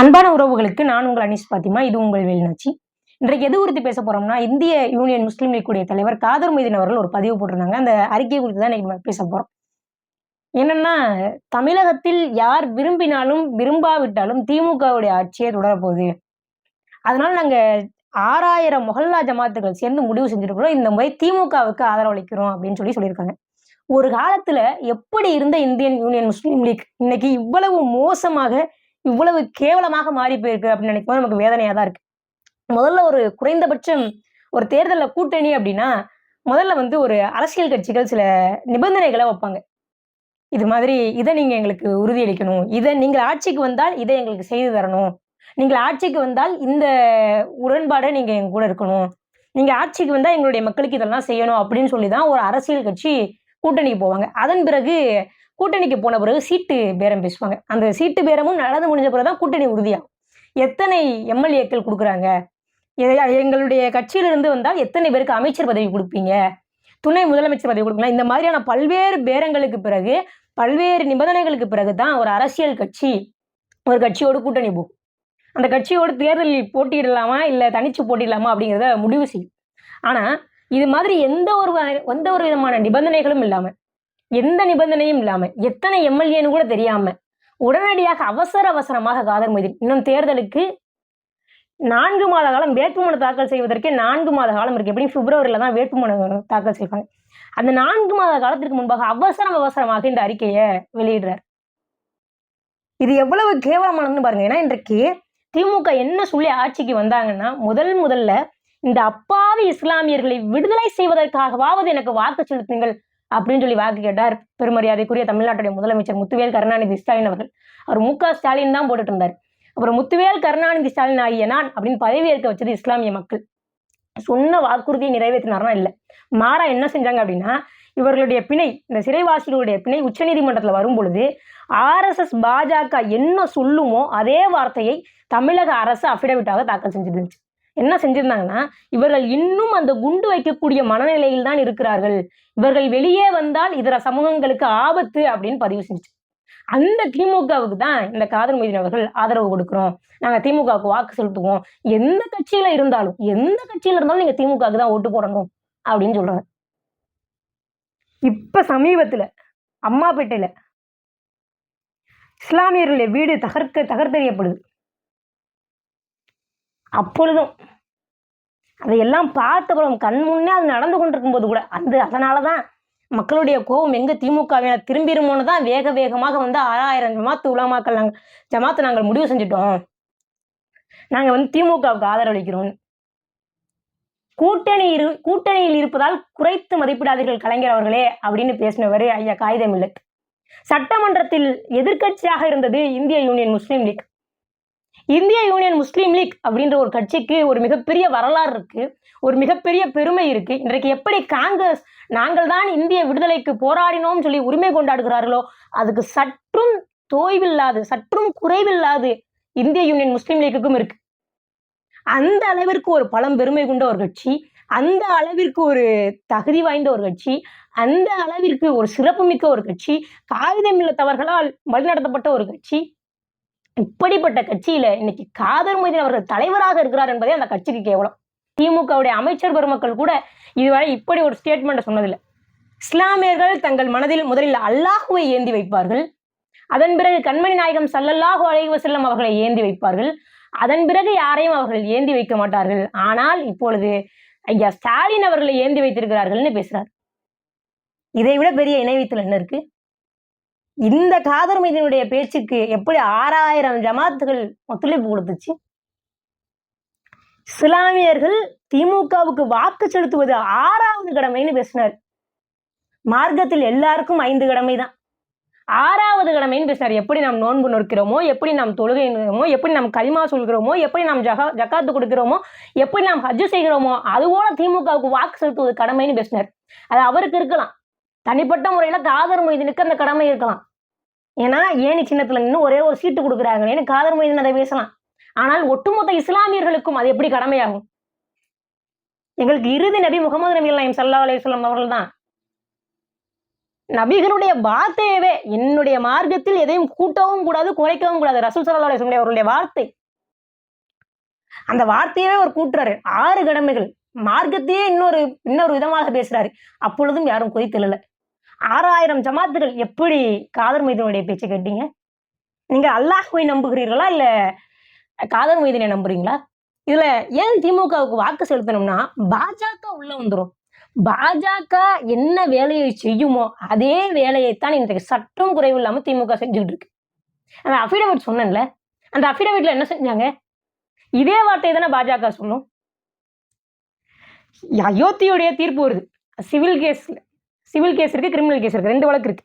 அன்பான உறவுகளுக்கு நான் உங்கள் அனீஸ் பாத்திமா இது உங்கள் வெளிநாச்சி. இன்றைக்கு எது குறித்து பேச போறோம்னா இந்திய யூனியன் முஸ்லீம் லீக் தலைவர் காதர் மொய்தீன் அவர்கள் ஒரு பதிவு போட்டிருந்தாங்க. அந்த அறிக்கை குறித்து தான் இன்னைக்கு நம்ம பேச போறோம். என்னன்னா தமிழகத்தில் யார் விரும்பினாலும் விரும்பாவிட்டாலும் திமுகவுடைய ஆட்சியே தொடரப்போகுது. அதனால நாங்க ஆறாயிரம் மொஹல்லா ஜமாத்துகள் சேர்ந்து முடிவு செஞ்சிருக்கிறோம். இந்த முறை திமுகவுக்கு ஆதரவளிக்கிறோம் அப்படின்னு சொல்லி சொல்லியிருக்காங்க. ஒரு காலத்துல எப்படி இருந்த இந்தியன் யூனியன் முஸ்லீம் லீக்? இன்னைக்கு இவ்வளவு மோசமாக இவ்வளவு கேவலமாக மாறி போயிருக்கு அப்படின்னு நினைக்கும் போது நமக்கு வேதனையா தான் இருக்கு. முதல்ல ஒரு குறைந்தபட்சம் ஒரு தேர்தலில் கூட்டணி அப்படின்னா முதல்ல வந்து ஒரு அரசியல் கட்சிகள் சில நிபந்தனைகளை வைப்பாங்க. இது மாதிரி இதை நீங்கள் எங்களுக்கு உறுதியளிக்கணும். இதை நீங்கள் ஆட்சிக்கு வந்தால் இதை எங்களுக்கு செய்து தரணும். நீங்கள் ஆட்சிக்கு வந்தால் இந்த உடன்பாடை நீங்கள் எங்க கூட இருக்கணும். நீங்கள் ஆட்சிக்கு வந்தால் எங்களுடைய மக்களுக்கு இதெல்லாம் செய்யணும் அப்படின்னு சொல்லி தான் ஒரு அரசியல் கட்சி கூட்டணிக்கு போவாங்க. அதன் பிறகு கூட்டணிக்கு போன பிறகு சீட்டு பேரம் பேசுவாங்க. அந்த சீட்டு பேரமும் நடந்து முடிஞ்ச பிறகு தான் கூட்டணி உறுதியாகும். எத்தனை எம்எல்ஏக்கள் கொடுக்குறாங்க? எங்களுடைய கட்சியிலிருந்து வந்தால் எத்தனை பேருக்கு அமைச்சர் பதவி கொடுப்பீங்க? துணை முதலமைச்சர் பதவி கொடுக்கலாம் இந்த மாதிரியான பல்வேறு பேரங்களுக்கு பிறகு பல்வேறு நிபந்தனைகளுக்கு பிறகு தான் ஒரு அரசியல் கட்சி ஒரு கட்சியோடு கூட்டணி போகும். அந்த கட்சியோடு தேர்தலில் போட்டியிடலாமா? இல்லை தனிச்சு போட்டிடலாமா? அப்படிங்கிறத முடிவு செய்யும். ஆனால் இது மாதிரி எந்த ஒரு எந்த ஒரு விதமான நிபந்தனைகளும் இல்லாமல் எந்த நிபந்தனையும் இல்லாமல் எத்தனை எம்எல்ஏன்னு கூட தெரியாம உடனடியாக அவசர அவசரமாக காதர் மொய்தீன் இன்னும் தேர்தலுக்கு நான்கு மாத காலம் வேட்புமனு தாக்கல் செய்வதற்கே நான்கு மாத காலம் இருக்கு. எப்படியும் பிப்ரவரியில தான் வேட்புமனு தாக்கல் செய்வாங்க. அந்த நான்கு மாத காலத்திற்கு முன்பாக அவசரம் அவசரமாக இந்த அறிக்கையை வெளியிடுறார். இது எவ்வளவு கேவலமானதுன்னு பாருங்க. ஏன்னா இன்றைக்கு திமுக என்ன சொல்லி ஆட்சிக்கு வந்தாங்கன்னா முதல் முதல்ல இந்த அப்பாவி இஸ்லாமியர்களை விடுதலை செய்வதற்காகவாவது எனக்கு வாக்கு செலுத்துங்கள் அப்படின்னு சொல்லி வாக்கு கேட்டார். பெருமரியாதைக்குரிய தமிழ்நாட்டுடைய முதலமைச்சர் முத்துவேல் கருணாநிதி ஸ்டாலின் அவர்கள். அவர் மு க ஸ்டாலின் தான் போட்டுட்டு இருந்தார். அப்புறம் முத்துவேல் கருணாநிதி ஸ்டாலின் ஆகிய நான் அப்படின்னு பதவி ஏற்க வச்சது இஸ்லாமிய மக்கள். சொன்ன வாக்குறுதியை நிறைவேற்றினார்னா இல்லை. மாறா என்ன செஞ்சாங்க அப்படின்னா இவர்களுடைய பிணை இந்த சிறைவாசிகளுடைய பிணை உச்சநீதிமன்றத்தில் வரும் பொழுது ஆர்எஸ்எஸ் பாஜக என்ன சொல்லுமோ அதே வார்த்தையை தமிழக அரசு அஃபிடவிட்டாக தாக்கல் செஞ்சிருந்துச்சு என்ன செஞ்சிருந்தாங்கன்னா இவர்கள் இன்னும் அந்த குண்டு வைக்கக்கூடிய மனநிலையில் தான் இருக்கிறார்கள். இவர்கள் வெளியே வந்தால் இதர சமூகங்களுக்கு ஆபத்து அப்படின்னு பதிவு செஞ்சு அந்த திமுகவுக்கு தான் இந்த காதல் மொய்தீன் அவர்கள் ஆதரவு கொடுக்கிறோம். நாங்க திமுகவுக்கு வாக்கு செலுத்துவோம். எந்த கட்சியில இருந்தாலும் எந்த கட்சியில இருந்தாலும் நீங்க திமுகவுக்கு தான் ஓட்டு போடணும் அப்படின்னு சொல்றாங்க. இப்ப சமீபத்துல அம்மாப்பேட்டையில இஸ்லாமியர்களுடைய வீடு தகர்க்க தகர்த்தெறியப்படுது. அப்பொழுதும் அதையெல்லாம் பார்த்தப்புறம் கண் முன்னே அது நடந்து கொண்டிருக்கும் போது கூட அந்த அதனாலதான் மக்களுடைய கோபம் எங்கே திமுகவினர் திரும்பிடுமோன்னு தான் வேக வேகமாக வந்து ஆறாயிரம் ஜமாத்து உலமாக்கள் நாங்கள் ஜமாத்து நாங்கள் முடிவு செஞ்சுட்டோம். நாங்கள் வந்து திமுகவுக்கு ஆதரவளிக்கிறோம். கூட்டணி இரு கூட்டணியில் இருப்பதால் குறைத்து மதிப்பிடாதீர்கள் கலைஞர் அவர்களே அப்படின்னு பேசினவர் ஐயா காகிதம் இல்லத் சட்டமன்றத்தில் எதிர்க்கட்சியாக இருந்தது இந்திய யூனியன் முஸ்லீம் லீக். இந்திய யூனியன் முஸ்லீம் லீக் அப்படின்ற ஒரு கட்சிக்கு ஒரு மிகப்பெரிய வரலாறு இருக்கு. ஒரு மிகப்பெரிய பெருமை இருக்கு. இன்றைக்கு எப்படி காங்கிரஸ் நாங்கள் தான் இந்திய விடுதலைக்கு போராடினோம் சொல்லி உரிமை கொண்டாடுகிறார்களோ அதுக்கு சற்றும் தோய்வில்லாது சற்றும் குறைவில்லாது இந்திய யூனியன் முஸ்லீம் லீக்குக்கும் இருக்கு. அந்த அளவிற்கு ஒரு பழம் பெருமை கொண்ட ஒரு கட்சி அந்த அளவிற்கு ஒரு தகுதி வாய்ந்த ஒரு கட்சி அந்த அளவிற்கு ஒரு சிறப்புமிக்க ஒரு கட்சி காகிதம் இல்லத்தவர்களால் வழிநடத்தப்பட்ட ஒரு கட்சி இப்படிப்பட்ட கட்சியில இன்னைக்கு காதர் மொய்தீன் அவர்கள் தலைவராக இருக்கிறார் என்பதே அந்த கட்சிக்கு கேவலம். திமுகவுடைய அமைச்சர் பெருமக்கள் கூட இதுவரை இப்படி ஒரு ஸ்டேட்மெண்ட் சொன்னதில்லை. இஸ்லாமியர்கள் தங்கள் மனதில் முதலில் அல்லாஹுவை ஏந்தி வைப்பார்கள். அதன் பிறகு கண்மணி நாயகம் சல்லல்லாஹு அலைஹி வசல்லம் அவர்களை ஏந்தி வைப்பார்கள். அதன் பிறகு யாரையும் அவர்கள் ஏந்தி வைக்க மாட்டார்கள். ஆனால் இப்பொழுது ஐயா ஸ்டாலின் அவர்களை ஏந்தி வைத்திருக்கிறார்கள்னு பேசுறார். இதை விட பெரிய இணைவித்தல் என்ன இருக்கு? இந்த காதர் மீதினுடைய பேச்சுக்கு எப்படி ஆறாயிரம் ஜமாத்துகள் ஒத்துழைப்பு கொடுத்துச்சு? இஸ்லாமியர்கள் திமுகவுக்கு வாக்கு செலுத்துவது ஆறாவது கடமைன்னு பேசினார். மார்க்கத்தில் எல்லாருக்கும் ஐந்து கடமை தான். ஆறாவது கடமைன்னு பேசினார். எப்படி நாம் நோன்பு நொறுக்கிறோமோ எப்படி நாம் தொழுகை எப்படி நாம் கலிமா சொல்கிறோமோ எப்படி நாம் ஜகா ஜக்காத்து கொடுக்கிறோமோ எப்படி நாம் ஹஜ்ஜு செய்கிறோமோ அதுபோல திமுகவுக்கு வாக்கு செலுத்துவது கடமைன்னு பேசினார். அது அவருக்கு இருக்கலாம். தனிப்பட்ட முறையில காதர் மொய்தீனுக்கு அந்த கடமை இருக்கலாம். ஏன்னா ஏனி சின்னத்துல நின்று ஒரே ஒரு சீட்டு கொடுக்குறாங்கன்னு காதர் மொய்தீன் அதை பேசலாம். ஆனால் ஒட்டுமொத்த இஸ்லாமியர்களுக்கும் அது எப்படி கடமையாகும்? எங்களுக்கு இறுதி நபி முகமது நபி அல்லாஹிம் சல்லா அலையம் அவர்கள் தான் நபிகளுடைய வார்த்தையவே என்னுடைய மார்க்கத்தில் எதையும் கூட்டவும் கூடாது குறைக்கவும் கூடாது. ரசூல் சல்லா அலையம் அவருடைய வார்த்தை. அந்த வார்த்தையவே அவர் கூட்டுறாரு. ஆறு கடமைகள். மார்க்கத்தையே இன்னொரு இன்னொரு விதமாக பேசுறாரு. அப்பொழுதும் யாரும் கொதித்தெழல ஆறாயிரம் ஜமாத்துகள் எப்படி காதர் மைதனுடைய பேச்சை கேட்டீங்க? நீங்க அல்லாஹுவை நம்புகிறீர்களா? இல்ல காதர் மைதனை நம்புறீங்களா? இதுல ஏன் திமுகவுக்கு வாக்கு செலுத்தணும்னா பாஜக உள்ள வந்துடும் பாஜக என்ன வேலையை செய்யுமோ அதே வேலையைத்தான் இன்றைக்கு சட்டம் குறைவு இல்லாம திமுக செஞ்சுக்கிட்டு இருக்கு. அந்த அஃபிடவிட் சொன்னேன்ல அந்த அஃபிடவிட்ல என்ன செஞ்சாங்க? இதே வார்த்தை தானே பாஜக சொல்லும். அயோத்தியுடைய தீர்ப்பு வருது. சிவில் கேஸ்ல. சிவில் கேஸ் இருக்கு கிரிமினல் கேஸ் இருக்கு. ரெண்டு வழக்கு இருக்கு.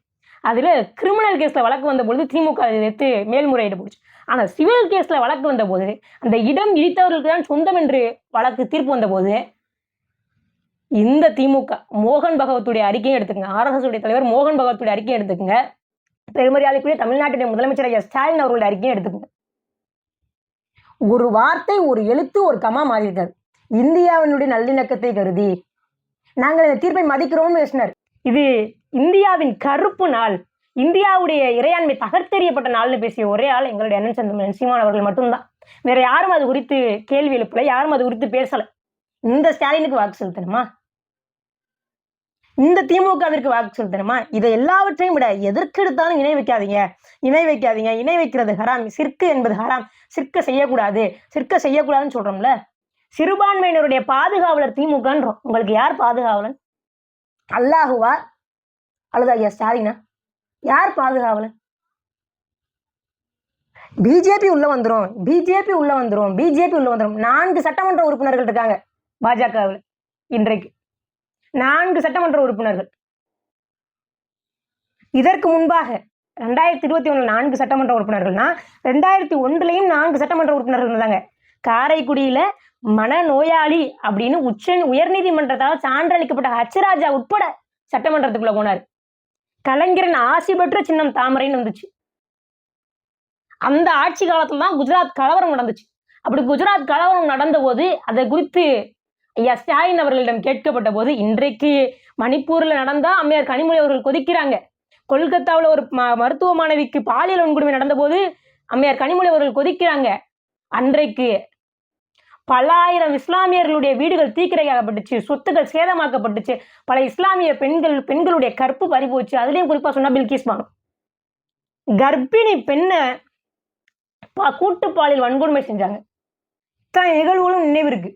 அதுல கிரிமினல் கேஸ்ல வழக்கு வந்த பொழுது திமுக எடுத்து மேல்முறையீடு போச்சு ஆனா சிவில் கேஸ்ல வழக்கு வந்த போது அந்த இடம் இடித்தவர்களுக்கு தான் சொந்தம் என்று வழக்கு தீர்ப்பு வந்த போது இந்த திமுக மோகன் பகவத்துடைய அறிக்கையும் எடுத்துக்கங்க. ஆர்எஸ்எஸ் தலைவர் மோகன் பகவத்துடைய அறிக்கையும் எடுத்துக்கங்க. பெருமரியாதைக்குரிய தமிழ்நாட்டுடைய முதலமைச்சர் ஐயா ஸ்டாலின் அவர்களுடைய அறிக்கையும் எடுத்துக்கங்க. ஒரு வார்த்தை ஒரு எழுத்து ஒரு கமா மாறியிருக்காரு இந்தியாவினுடைய நல்லிணக்கத்தை கருதி நாங்கள் இந்த தீர்ப்பை மதிக்கிறோம்னு பேசினார். இது இந்தியாவின் கருப்பு நாள். இந்தியாவுடைய இறையாண்மை தகர்த்தெறியப்பட்ட நாள்னு பேசிய ஒரே ஆள் எங்களுடைய அண்ணன் சந்திரன் சீமான் அவர்கள் மட்டும்தான். வேற யாரும் அது குறித்து கேள்வி எழுப்பல யாரும் அது குறித்து பேசல. இந்த ஸ்டாலினுக்கு வாக்கு செலுத்தணுமா? இந்த திமுகவிற்கு வாக்கு செலுத்தணுமா? இதை எல்லாவற்றையும் விட எதற்கெடுத்தாலும் இணை வைக்காதீங்க. இணை வைக்காதீங்க. இணை வைக்கிறது ஹராம். சிற்கு என்பது ஹராம். சிற்க செய்யக்கூடாது. சிற்க செய்யக்கூடாதுன்னு சொல்றோம்ல. சிறுபான்மையினருடைய பாதுகாவலர் திமுகன்றோம். உங்களுக்கு யார் பாதுகாவலன்? அல்லாஹுவா அல்லது ஐயா ஸ்டாலினா? யார் பாதுகாவலன் பிஜேபி உள்ள வந்துரும். பிஜேபி உள்ள வந்துரும். பிஜேபி உள்ள வந்துடும் நான்கு சட்டமன்ற உறுப்பினர்கள் இருக்காங்க பாஜகவில் இன்றைக்கு. நான்கு சட்டமன்ற உறுப்பினர்கள். இதற்கு முன்பாக ரெண்டாயிரத்தி இருபத்தி ஒன்றில் நான்கு சட்டமன்ற உறுப்பினர்கள்னா ரெண்டாயிரத்தி ஒன்றுலையும் நான்கு சட்டமன்ற உறுப்பினர்கள் இருந்தாங்க. காரைக்குடியில மனநோயாளி அப்படின்னு உச்ச உயர்நீதிமன்றத்தால் சான்றளிக்கப்பட்ட ஹச்சராஜா உட்பட சட்டமன்றத்துக்குள்ள போனார். கலைஞரின் ஆசி பெற்ற சின்னம் தாமரைன்னு வந்துச்சு. அந்த ஆட்சி காலத்துல தான் குஜராத் கலவரம் நடந்துச்சு. அப்படி குஜராத் கலவரம் நடந்த போது அதை குறித்து ஐயா ஸ்டாலின் அவர்களிடம் கேட்கப்பட்ட போது இன்றைக்கு மணிப்பூர்ல நடந்தா அம்மையார் கனிமொழி அவர்கள் கொதிக்கிறாங்க. கொல்கத்தாவில் ஒரு ம- மருத்துவ மாணவிக்கு பாலியல் வன்கொடுமை நடந்தபோது அம்மையார் கனிமொழி அவர்கள் கொதிக்கிறாங்க. அன்றைக்கு பல ஆயிரம் இஸ்லாமியர்களுடைய வீடுகள் தீக்கிரையாகப்பட்டுச்சு சொத்துக்கள் சேதமாக்கப்பட்டுச்சு. பல இஸ்லாமிய பெண்கள் பெண்களுடைய கற்பு பறிபோச்சு அதுலயும் குறிப்பா சொன்னா பில்கிஸ் பானு கர்ப்பிணி பெண்ணை பா- கூட்டுப்பாலியல் வன்கொடுமை செஞ்சாங்க. இத்தனை நிகழ்வுகளும் நினைவிருக்கு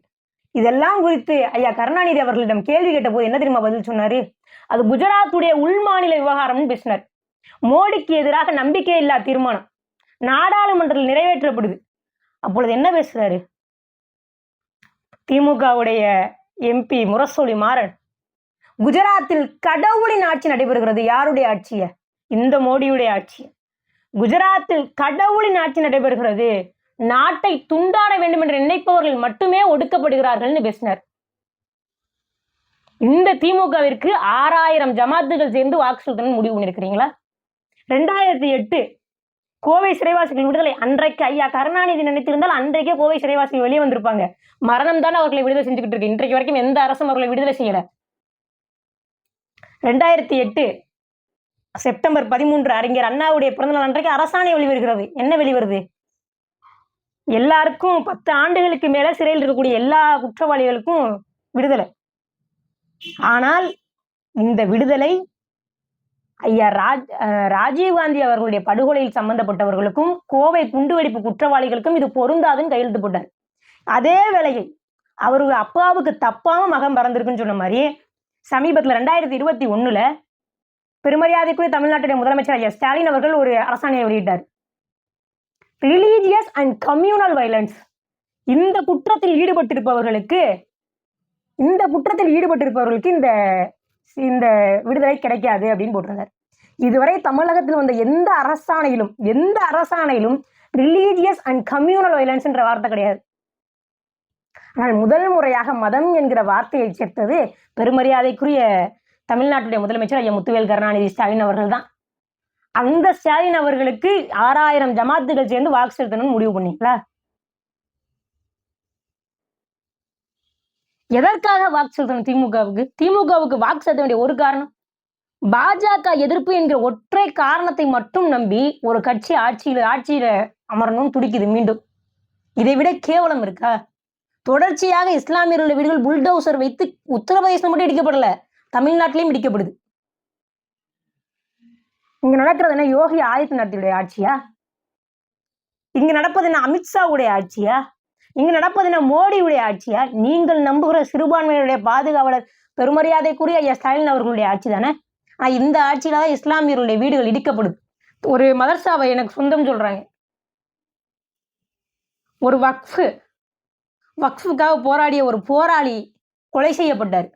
இதெல்லாம் குறித்து ஐயா கருணாநிதி அவர்களிடம் கேள்வி கேட்ட போது என்ன தெரியுமா பதில் சொன்னாரு? அது குஜராத்துடைய உள்மாநில விவகாரம்னு பேசினார். மோடிக்கு எதிராக நம்பிக்கை இல்லா தீர்மானம். நாடாளுமன்றத்தில் நிறைவேற்றப்படுது. அப்பொழுது என்ன பேசுறாரு? திமுகவுடைய எம்பி முரசொலி மாறன். குஜராத்தில் கடவுளின் ஆட்சி நடைபெறுகிறது. யாருடைய ஆட்சிய? இந்த மோடியுடைய ஆட்சி குஜராத்தில் கடவுளின் ஆட்சி நடைபெறுகிறது. நாட்டை துண்டாட வேண்டும் என்று நினைப்பவர்கள் மட்டுமே ஒடுக்கப்படுகிறார்கள்னு பேசினார். இந்த திமுகவிற்கு ஆறாயிரம் ஜமாத்துகள் சேர்ந்து வாக்கு செலுத்தணும்னு முடிவு பண்ணிருக்கிறீங்களா? ரெண்டாயிரத்தி எட்டு கோவை சிறைவாசிகள் விடுதலை அன்றைக்கு ஐயா கருணாநிதி நினைத்திருந்தால் அன்றைக்கே கோவை சிறைவாசிகள் வெளியே வந்திருப்பாங்க. மரணம் தானே அவர்களை விடுதலை செஞ்சுக்கிட்டு இருக்கு. இன்றைக்கு வரைக்கும் எந்த அரசும் அவர்களை விடுதலை செய்யல. ரெண்டாயிரத்தி எட்டு செப்டம்பர் பதிமூன்று அறிஞர் அண்ணாவுடைய பிறந்தநாள் அன்றைக்கு அரசாணை வெளிவருகிறது. என்ன வெளிவருது? எல்லாருக்கும் பத்து ஆண்டுகளுக்கு மேல சிறையில் இருக்கக்கூடிய எல்லா குற்றவாளிகளுக்கும் விடுதலை. ஆனால் இந்த விடுதலை ஐயா ராஜ் ராஜீவ்காந்தி அவர்களுடைய படுகொலையில் சம்பந்தப்பட்டவர்களுக்கும் கோவை குண்டுவெடிப்பு குற்றவாளிகளுக்கும் இது பொருந்தாதுன்னு கையெழுத்து போட்டார். அதே வேளையை அவரு அப்பாவுக்கு தப்பாம மகம் பறந்திருக்குன்னு சொன்ன மாதிரி சமீபத்துல ரெண்டாயிரத்தி இருபத்தி ஒண்ணுல பெருமரியாதைக்குரிய தமிழ்நாட்டுடைய முதலமைச்சர் ஐயா ஸ்டாலின் அவர்கள் ஒரு அரசாணையை வெளியிட்டார். ரிலீஜியஸ் அண்ட் கம்யூனல் வைலன்ஸ் இந்த குற்றத்தில் ஈடுபட்டிருப்பவர்களுக்கு இந்த குற்றத்தில் ஈடுபட்டிருப்பவர்களுக்கு இந்த இந்த விடுதலை கிடைக்காது அப்படின்னு போட்டிருந்தார். இதுவரை தமிழகத்தில் வந்த எந்த அரசாணையிலும் எந்த அரசாணையிலும் ரிலீஜியஸ் அண்ட் கம்யூனல் வயலன்ஸ் என்ற வார்த்தை கிடையாது. ஆனால் முதல் முறையாக மதம் என்கிற வார்த்தையை சேர்த்தது பெருமரியாதைக்குரிய தமிழ்நாட்டுடைய முதலமைச்சர் ஐயா முத்துவேல் கருணாநிதி ஸ்டாலின் அவர்கள் தான். அந்த ஸ்டாலின் அவர்களுக்கு ஆறாயிரம் ஜமாத்துகள் சேர்ந்து வாக்கு செலுத்தணும்னு முடிவு பண்ணீங்களா? எதற்காக வாக்கு செலுத்தணும் திமுகவுக்கு? திமுகவுக்கு வாக்கு செலுத்த வேண்டிய ஒரு காரணம்? பாஜக எதிர்ப்பு என்கிற ஒற்றை காரணத்தை மட்டும் நம்பி ஒரு கட்சி ஆட்சியில் ஆட்சியில அமரணும் துடிக்குது மீண்டும். இதை விட கேவலம் இருக்கா? தொடர்ச்சியாக இஸ்லாமியர்களுடைய வீடுகள் புல்டோசர் வைத்து உத்தரப்பிரதேசம் மட்டும் இடிக்கப்படல. தமிழ்நாட்டிலையும் இடிக்கப்படுது. இங்க நடக்கிறது என்ன? யோகி ஆதித்யநாத்துடைய ஆட்சியா? இங்க நடப்பது என்ன? அமித்ஷாவுடைய ஆட்சியா? இங்க நடப்பது மோடியுடைய ஆட்சியா நீங்கள் நம்புகிற சிறுபான்மையினுடைய பாதுகாவலர் பெருமரியாதைக்குரிய ஐயா ஸ்டாலின் அவர்களுடைய ஆட்சி தானே ஆனா இந்த ஆட்சியில தான் இஸ்லாமியர்களுடைய வீடுகள் இடிக்கப்படுது ஒரு மதர்சாவை எனக்கு சொந்தம் சொல்றாங்க. ஒரு வக்ஃபு வக்ஃபுக்காக போராடிய ஒரு போராளி கொலை செய்யப்பட்டார்.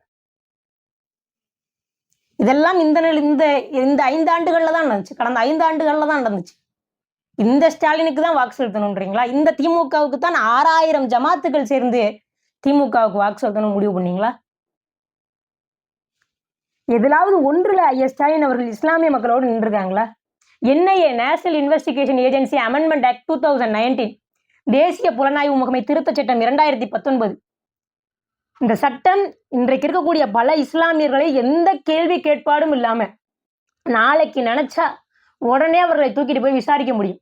இதெல்லாம் இந்த இந்த இந்த ஐந்து ஆண்டுகள்ல தான் நடந்துச்சு. கடந்த ஐந்து ஆண்டுகள்ல தான் நடந்துச்சு. இந்த ஸ்டாலினுக்கு தான் வாக்கு செலுத்தணுன்றீங்களா இந்த திமுகவுக்கு தான் ஆறாயிரம் ஜமாத்துகள் சேர்ந்து திமுகவுக்கு வாக்கு செலுத்தணும் முடிவு பண்ணீங்களா? எதிலாவது ஒன்றுல ஐயா ஸ்டாலின் அவர்கள் இஸ்லாமிய மக்களோடு நின்றுருக்காங்களா? NIA national investigation agency amendment act two thousand nineteen தேசிய புலனாய்வு முகமை திருத்த சட்டம் இரண்டாயிரத்தி பத்தொன்பது. இந்த சட்டம் இன்றைக்கு இருக்கக்கூடிய பல இஸ்லாமியர்களை எந்த கேள்வி கேட்பாடும் இல்லாம நாளைக்கு நினைச்சா உடனே அவர்களை தூக்கிட்டு போய் விசாரிக்க முடியும்.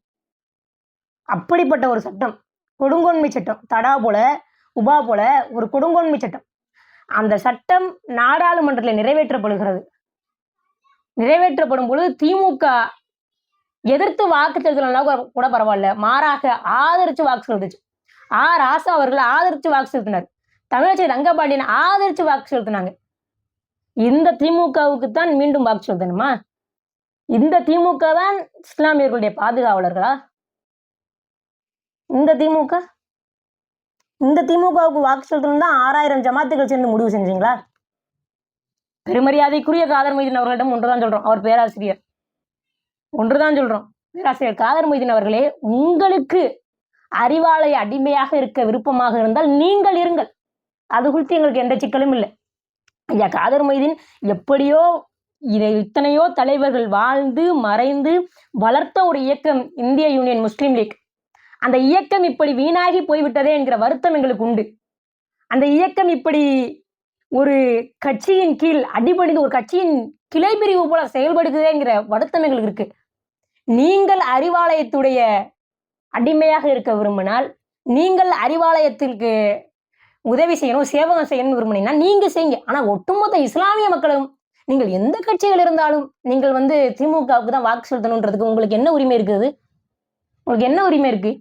அப்படிப்பட்ட ஒரு சட்டம். கொடுங்கோன்மை சட்டம். தடா போல உபா போல ஒரு கொடுங்கோன்மை சட்டம். அந்த சட்டம் நாடாளுமன்றத்தில் நிறைவேற்றப்படுகிறது. நிறைவேற்றப்படும் பொழுது திமுக எதிர்த்து வாக்கு செலுத்தலாம் கூட பரவாயில்ல. மாறாக ஆதரிச்சு வாக்கு செலுத்துச்சு. ஆ ராசா அவர்கள் ஆதரிச்சு வாக்கு செலுத்தினார். தமிழச்சி ரங்கபாண்டியன் ஆதரிச்சு வாக்கு செலுத்தினாங்க. இந்த திமுகவுக்கு தான் மீண்டும் வாக்கு செலுத்தணுமா? இந்த திமுக தான் இஸ்லாமியர்களுடைய பாதுகாவலர்களா? இந்த திமுக? இந்த திமுகவுக்கு வாக்கு செலுத்தணும் தான் ஆறாயிரம் ஜமாத்துகள் சேர்ந்து முடிவு செஞ்சீங்களா? பெருமரியாதைக்குரிய காதர் மொய்தீன் அவர்களிடம் ஒன்றுதான் சொல்றோம். அவர் பேராசிரியர். ஒன்றுதான் சொல்றோம். பேராசிரியர் காதர் மொய்தீன் அவர்களே உங்களுக்கு அறிவாலய அடிமையாக இருக்க விருப்பமாக இருந்தால் நீங்கள் இருங்கள். அது குறித்து எங்களுக்கு எந்த சிக்கலும் இல்லை. ஐயா காதர் மொய்தீன் எப்படியோ இதை இத்தனையோ தலைவர்கள் வாழ்ந்து மறைந்து வளர்த்த ஒரு இயக்கம் இந்திய யூனியன் முஸ்லீம் லீக். அந்த இயக்கம் இப்படி வீணாகி போய்விட்டதே என்கிற வருத்தம் எங்களுக்கு உண்டு. அந்த இயக்கம் இப்படி ஒரு கட்சியின் கீழ் அடிபணிந்து ஒரு கட்சியின் கிளை பிரிவு போல செயல்படுகிறதேங்கிற வருத்தம் எங்களுக்கு இருக்கு. நீங்கள் அறிவாலயத்துடைய அடிமையாக இருக்க விரும்பினால் நீங்கள் அறிவாலயத்திற்கு உதவி செய்யணும் சேவகம் செய்யணும் விரும்பினீங்கன்னா நீங்க செய்யுங்க. ஆனா ஒட்டுமொத்த இஸ்லாமிய மக்களும் நீங்கள் எந்த கட்சிகள் இருந்தாலும் நீங்கள் வந்து திமுகவுக்கு தான் வாக்கு செலுத்தணுன்றதுக்கு உங்களுக்கு என்ன உரிமை இருக்குது? உங்களுக்கு என்ன உரிமை இருக்கு?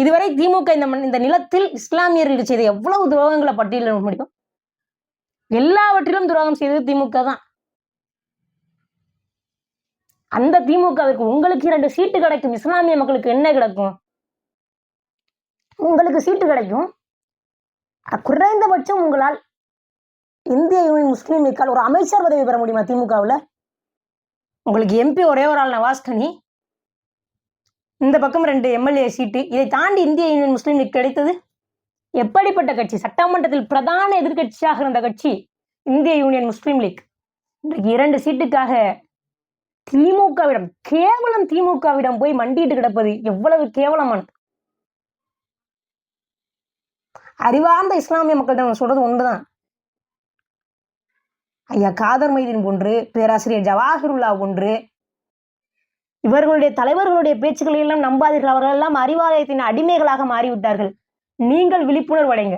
இதுவரை திமுக இந்த இந்த நிலத்தில் இஸ்லாமியர்கள் செய்த எவ்வளவு துரோகங்களை பட்டியலிட முடியும் எல்லாவற்றிலும் துரோகம் செய்தது திமுக தான். அந்த திமுகவிற்கு உங்களுக்கு இரண்டு சீட்டு கிடைக்கும். இஸ்லாமிய மக்களுக்கு என்ன கிடைக்கும்? உங்களுக்கு சீட்டு கிடைக்கும். குறைந்தபட்சம் உங்களால் இந்திய யூனியன் முஸ்லீம் லீக்கால் ஒரு அமைச்சர் பதவி பெற முடியுமா திமுகவில்? உங்களுக்கு எம்பி ஒரே ஒரு ஆள் நவாஸ்கனி இந்த பக்கம் ரெண்டு எம்எல்ஏ சீட்டு. இதை தாண்டி இந்திய யூனியன் முஸ்லீம் லீக் கிடைத்தது? எப்படிப்பட்ட கட்சி? சட்டமன்றத்தில் பிரதான எதிர்க்கட்சியாக இருந்த கட்சி இந்திய யூனியன் முஸ்லீம் லீக். இன்றைக்கு இரண்டு சீட்டுக்காக திமுகவிடம் கேவலம் திமுகவிடம் போய் மண்டிட்டு கிடப்பது எவ்வளவு கேவலமானது அறிவார்ந்த இஸ்லாமிய மக்கள்கிட்ட சொல்றது ஒன்றுதான். ஐயா காதர் மைதீன் போன்று பேராசிரியர் ஜவாஹிருல்லா போன்று இவர்களுடைய தலைவர்களுடைய பேச்சுக்களை எல்லாம் நம்பாதீர்கள். அவர்கள் எல்லாம் அறிவாலயத்தின் அடிமைகளாக மாறிவிட்டார்கள். நீங்கள் விழிப்புணர்வு அடைங்க.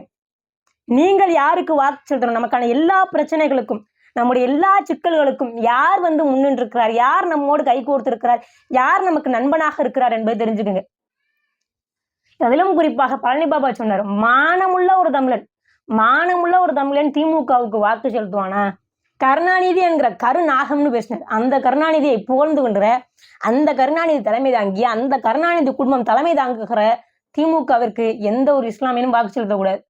நீங்கள் யாருக்கு வாக்கு செலுத்தணும்? நமக்கான எல்லா பிரச்சனைகளுக்கும் நம்முடைய எல்லா சிக்கல்களுக்கும் யார் வந்து முன்னின்று இருக்கிறார் யார் நம்மோடு கை கோர்த்திருக்கிறார்? யார் நமக்கு நண்பனாக இருக்கிறார் என்பதை தெரிஞ்சுக்குங்க. அதிலும் குறிப்பாக பழனி பாபா சொன்னார் மானமுள்ள ஒரு தமிழன் மானமுள்ள ஒரு தமிழன் திமுகவுக்கு வாக்கு செலுத்துவானா? கருணாநிதி என்கிற கருநாகம்னு பேசினார். அந்த கருணாநிதியை புகழ்ந்து கொண்டுற அந்த கருணாநிதி தலைமை தாங்கிய அந்த கருணாநிதி குடும்பம் தலைமை தாங்குகிற திமுகவிற்கு எந்த ஒரு இஸ்லாமியனும் வாக்கு செலுத்தக்கூடாது.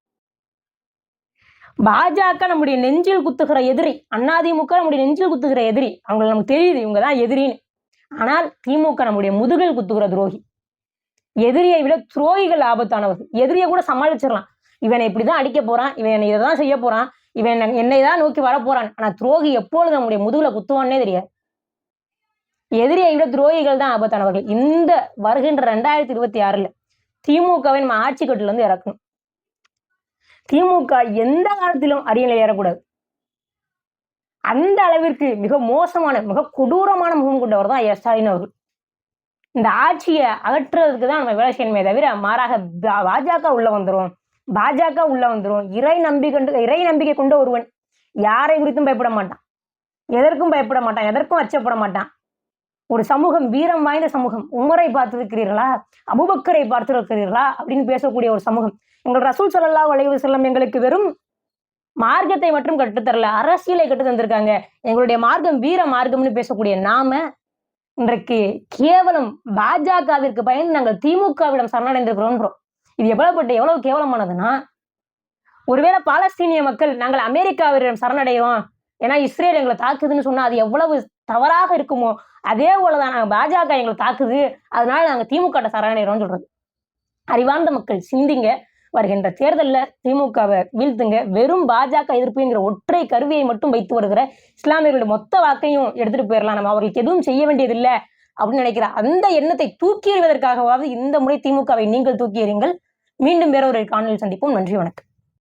பாஜக நம்முடைய நெஞ்சில் குத்துகிற எதிரி அதிமுக நம்முடைய நெஞ்சில் குத்துகிற எதிரி அவங்களுக்கு நமக்கு தெரியுது இவங்க தான் எதிரின்னு. ஆனால் திமுக நம்முடைய முதுகில் குத்துகிற துரோகி. எதிரியை விட துரோகிகள் ஆபத்தானவர் எதிரியை கூட சமாளிச்சிடலாம். இவனை இப்படிதான் அடிக்க போறான் இவன் இதை தான் செய்ய போறான் இவன் என்னை- தான் நோக்கி வர போறான் ஆனா துரோகி எப்பொழுது நம்முடைய முதுகுல குத்துவான்னே தெரியாது. எதிரியை விட துரோகிகள் தான் ஆபத்தானவர்கள். இந்த வருகின்ற ரெண்டாயிரத்தி இருபத்தி ஆறுல திமுகவின் நம்ம ஆட்சி கட்டில இருந்து இறக்கணும். திமுக எந்த காலத்திலும் அரியணை ஏறக்கூடாது. அந்த அளவிற்கு மிக மோசமான மிக கொடூரமான முகம் கொண்டவர் தான் எஸ் ஸ்டாலின் அவர்கள். இந்த ஆட்சியை அகற்றுறதுக்கு தான் நம்ம வேலை செய்யணுமே தவிர மாறாக பாஜக உள்ள வந்துரும். பாஜக உள்ள வந்துடும் இறை நம்பிக்கை இறை நம்பிக்கை கொண்ட ஒருவன் யாரை குறித்தும் பயப்பட மாட்டான். எதற்கும் பயப்பட மாட்டான். எதற்கும் அச்சப்பட மாட்டான். ஒரு சமூகம் வீரம் வாய்ந்த சமூகம் உமரை பார்த்திருக்கிறீர்களா? அபுபக்கரை பார்த்திருக்கிறீர்களா? அப்படின்னு பேசக்கூடிய ஒரு சமூகம். எங்கள் ரசூல் ஸல்லல்லாஹு வளைவு செல்லம் எங்களுக்கு வெறும் மார்க்கத்தை மட்டும் கற்றுத்தரல அரசியலை கற்று தந்திருக்காங்க. எங்களுடைய மார்க்கம் வீர மார்க்கம்னு பேசக்கூடிய நாம இன்றைக்கு கேவலம் பாஜகவிற்கு பயந்து நாங்கள் திமுகவிடம் சரணடைந்திருக்கிறோன்றோம் இது எவ்வளவுப்பட்ட எவ்வளவு கேவலமானதுன்னா ஒருவேளை பாலஸ்தீனிய மக்கள் நாங்கள் அமெரிக்காவிடம் சரணடைவோம் ஏன்னா இஸ்ரேல் எங்களை தாக்குதுன்னு சொன்னா அது எவ்வளவு தவறாக இருக்குமோ அதே போலதான் நாங்கள் பாஜக எங்களை தாக்குது அதனால நாங்க திமுக சரணடைகிறோம்னு சொல்றது. அறிவார்ந்த மக்கள் சிந்திங்க வருகின்ற தேர்தலில் திமுகவை வீழ்த்துங்க வெறும் பாஜக எதிர்ப்புங்கிற ஒற்றை கருவியை மட்டும் வைத்து வருகிற இஸ்லாமியர்களுடைய மொத்த வாக்கையும் எடுத்துட்டு போயிடலாம் நம்ம அவர்களுக்கு எதுவும் செய்ய வேண்டியதில்லை அப்படின்னு நினைக்கிற அந்த எண்ணத்தை தூக்கி எறிவதற்காகவாவது இந்த முறை திமுகவை நீங்கள் தூக்கி எறிங்கள் மீண்டும் வேற ஒரு காணொலி சந்திப்போம். நன்றி வணக்கம்.